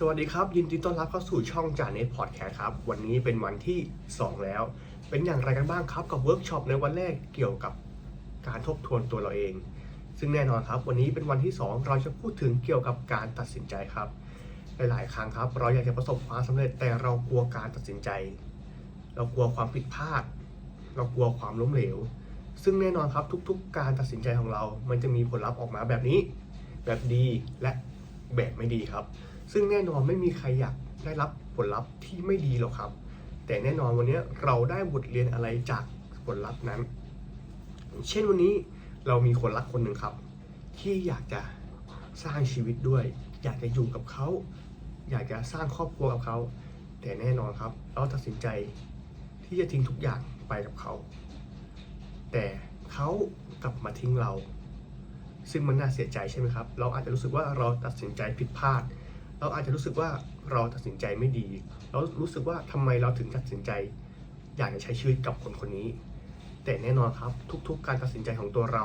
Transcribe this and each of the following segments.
สวัสดีครับ ยินดีต้อนรับเข้าสู่ช่องจานเน็ตพอดแคสต์ครับ วันนี้เป็นวันที่ 2 แล้ว เป็นอย่างไรกันบ้างครับกับเวิร์กช็อปในวันแรกเกี่ยวกับการทบทวนตัวเราเอง ซึ่งแน่นอนครับ วันนี้เป็นวันที่ 2 เราจะพูดถึงเกี่ยวกับการตัดสินใจครับ หลาย ๆ ครั้งครับ เราอยากจะประสบความสำเร็จแต่เรากลัวการตัดสินใจ เรากลัวความผิดพลาด เรากลัวความล้มเหลว ซึ่งแน่นอนครับทุก ๆ การตัดสินใจของเรา มันจะมีผลลัพธ์ออกมาแบบนี้ แบบดีและ แบบไม่ดีครับ ซึ่งแน่นอนไม่มีใครอยากได้รับผลลัพธ์ที่ไม่ดีหรอกครับ แต่แน่นอนวันนี้เราได้บทเรียนอะไรจากผลลัพธ์นั้น เช่นวันนี้เรามีคนรักคนหนึ่งครับ ที่อยากจะสร้างชีวิตด้วย อยากจะอยู่กับเขา อยากจะสร้างครอบครัวกับเขา แต่แน่นอนครับ เราตัดสินใจที่จะทิ้งทุกอย่างไปกับเขา แต่เขากลับมาทิ้งเรา ซึ่งมันน่าเสียใจใช่ไหมครับ เราอาจจะรู้สึกว่าเราตัดสินใจผิดพลาด เราอาจจะรู้สึกว่าเราตัดสินใจไม่ดี เรารู้สึกว่าทำไมเราถึงตัดสินใจ อยากจะใช้ชีวิตกับคนคนนี้ แต่แน่นอนครับทุกๆ การตัดสินใจของตัวเรา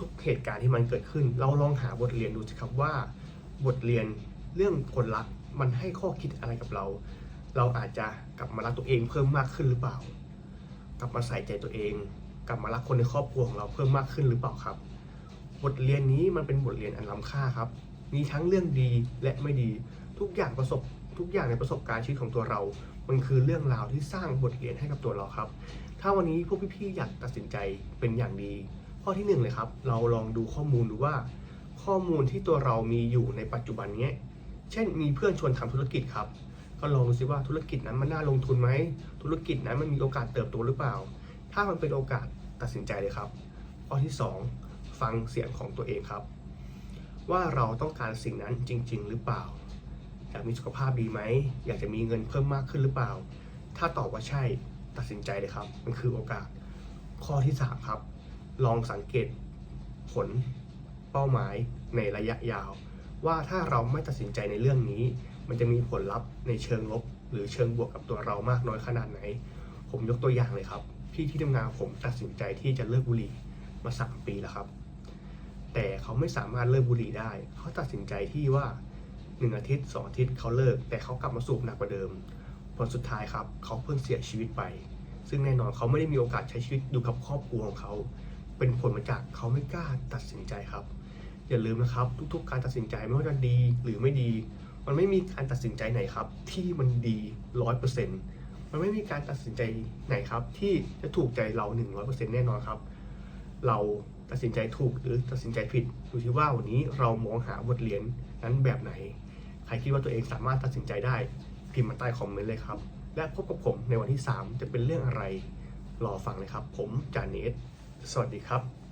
ทุกๆ เหตุการณ์ที่มันเกิดขึ้น เราลองหาบทเรียนดูสิครับว่า บทเรียนเรื่องคนรักมันให้ข้อคิดอะไรกับเรา เราอาจจะกลับมารักตัวเองเพิ่มมากขึ้นหรือเปล่า กลับมาใส่ใจตัวเอง กลับมารักคนในครอบครัวของเราเพิ่มมากขึ้นหรือเปล่าครับ บทเรียนนี้มันเป็นบทเรียนอันล้ำค่าครับ มีทั้งเรื่องดีและไม่ดี ทุกอย่างประสบทุกอย่างในประสบการณ์ชีวิตของตัวเรา มันคือเรื่องราวที่สร้างบทเรียนให้กับตัวเราครับ ถ้าวันนี้พวกพี่ๆอยากตัดสินใจเป็นอย่างดี ข้อที่หนึ่งเลยครับ เราลองดูข้อมูลดูว่า ข้อมูลที่ตัวเรามีอยู่ในปัจจุบันนี้เช่น มีเพื่อนชวนทำธุรกิจครับ ก็ลองดูซิว่าธุรกิจนั้นมันน่าลงทุนไหม ธุรกิจนั้นมันมีโอกาสเติบโตหรือเปล่า ถ้ามันเป็นโอกาสตัดสินใจเลยครับ ข้อที่สอง ฟังเสียงของตัวเองครับ ว่าเราต้องการสิ่งนั้นจริง ๆ หรือเปล่า อยากมีสุขภาพดีไหม อยากจะมีเงินเพิ่มมากขึ้นหรือเปล่า ถ้าตอบว่าใช่ตัดสินใจเลยครับ มันคือโอกาส ข้อที่สามครับ ลองสังเกตผลเป้าหมายในระยะยาว ว่าถ้าเราไม่ตัดสินใจในเรื่องนี้ มันจะมีผลลัพธ์ในเชิงลบ หรือเชิงบวกกับตัวเรามากน้อยขนาดไหน ผมยกตัวอย่างเลยครับ พี่ที่ทำงานผมตัดสินใจที่จะเลิกบุหรี่มาสามปีแล้วครับ แต่เขาไม่สามารถเลิกบุหรี่ได้ เขาตัดสินใจที่ว่าหนึ่งอาทิตย์สองอาทิตย์เขาเลิก แต่เขากลับมาสูบหนักกว่าเดิม ผลสุดท้ายครับเขาเพิ่งเสียชีวิตไป ซึ่งแน่นอนเขาไม่ได้มีโอกาสใช้ชีวิตอยู่กับครอบครัวของเขา เป็นผลมาจากเขาไม่กล้าตัดสินใจครับ อย่าลืมนะครับ ทุกๆ การตัดสินใจไม่ว่าจะดีหรือไม่ดี มันไม่มีการตัดสินใจไหนครับ ที่มันดีร้อยเปอร์เซ็นต์มันไม่มีการตัดสินใจไหนครับ ที่จะถูกใจเราหนึ่งร้อยเปอร์เซ็นต์แน่นอนครับ เรา ตัดสินใจถูกหรือตัดสินใจผิดดูที่ว่าวันนี้เรามองหาบทเรียนนั้นแบบไหน ใครคิดว่าตัวเองสามารถตัดสินใจได้พิมพ์มาใต้คอมเมนต์เลยครับ และพบกับผมในวันที่ 3 จะเป็นเรื่องอะไร รอฟังเลยครับ ผมจานเนสสวัสดีครับ